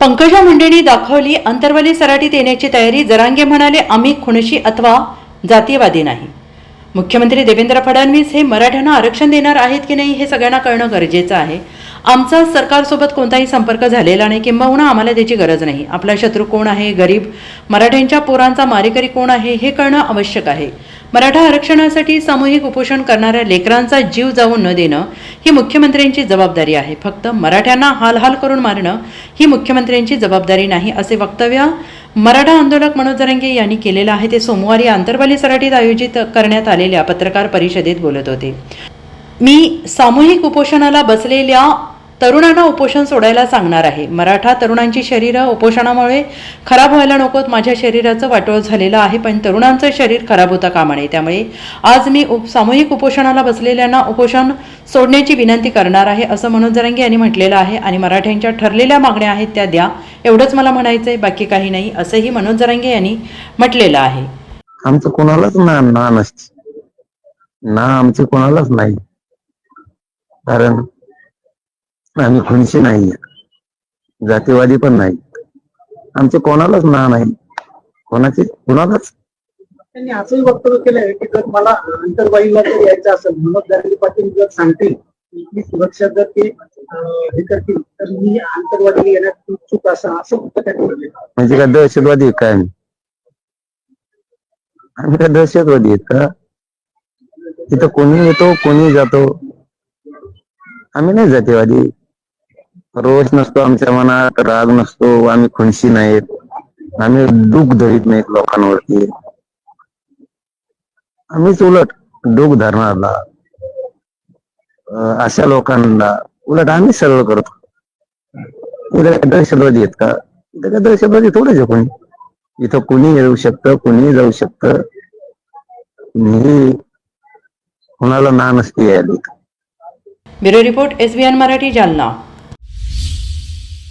पंकजा मुंडेंनी दाखवली अंतर्वली सराटीत येण्याची तयारी. जरांगे म्हणाले आम्ही खुणशी अथवा जातीयवादी नाही. मुख्यमंत्री देवेंद्र फडणवीस हे मराठ्यांना आरक्षण देणार आहेत की नाही हे सगळ्यांना कळणं गरजेचं आहे. आमचा सरकारसोबत कोणताही संपर्क झालेला नाही किंबहुना आम्हाला त्याची गरज नाही. आपला शत्रू कोण आहे? गरीब मराठ्यांच्या पोरांचा मारेकरी कोण आहे? हे कळणं आवश्यक आहे. मराठा आरक्षणासाठी सामूहिक उपोषण करणाऱ्या लेकरांचा जीव जाऊ न देणं ही मुख्यमंत्र्यांची जबाबदारी आहे. फक्त मराठ्यांना हालहाल करून मारणं ही मुख्यमंत्र्यांची जबाबदारी नाही असे वक्तव्य मराठा आंदोलक मनोज जरंगे यांनी केलेलं आहे. ते सोमवारी आंतरबाली सराटीत आयोजित करण्यात आलेल्या पत्रकार परिषदेत बोलत होते. मी सामूहिक उपोषणाला बसलेल्या तरुणांना उपोषण सोडायला सांगणार आहे. मराठा तरुणांची शरीरं उपोषणामुळे खराब व्हायला नकोत माझ्या शरीराचं वाटोळ झालेलं आहे पण तरुणांचं शरीर खराब होता कामा नये. त्यामुळे आज मी उप सामूहिक उपोषणाला बसलेल्यांना उपोषण सोडण्याची विनंती करणार आहे असं मनोज जरंगे यांनी म्हटलेलं आहे. आणि मराठ्यांच्या ठरलेल्या मागण्या आहेत त्या द्या. एवढंच मला म्हणायचं आहे बाकी काही नाही असंही मनोज जरंगे यांनी म्हटलेलं आहे. आमचं कोणालाच ना ना नसते. ना कोणालाच नाही. कारण आम्ही खुनशी नाही जातीवादी पण नाही. आमचे कोणालाच ना नाही. कोणाचे कोणालाच? त्यांनी असंही वक्तव्य केलंय की जर मला अंतरवाईला जर यायचं असेल मनोज दांडे पाटील जर सांगतील की सुरक्षा जर ते हे करतील तर मी अंतरवादी येण्यात इच्छुक असं असं वक्तव्य त्यांनी. म्हणजे काय दहशतवादी काय? आम्ही आम्ही काय दहशतवादी आहेत का? तिथं कोणी येतो कोणी जातो? आम्ही नाही जातीवादी. रोष नसतो आमच्या मनात राग नसतो आम्ही खुनशी नाहीत. आम्ही दुःख धरीत नाहीत लोकांवरती. आम्हीच उलट दुःख धरणारला. अशा लोकांना उलट आम्ही सरळ करतो. इथं दहशतवादी आहेत का? इथं काय दहशतवादी थोडेच आहे कोणी. इथं कुणी येऊ शकतं कुणी जाऊ शकतं. कुणीही कुणाला ना नसते यायला bureau report SBN Marathi Jalna.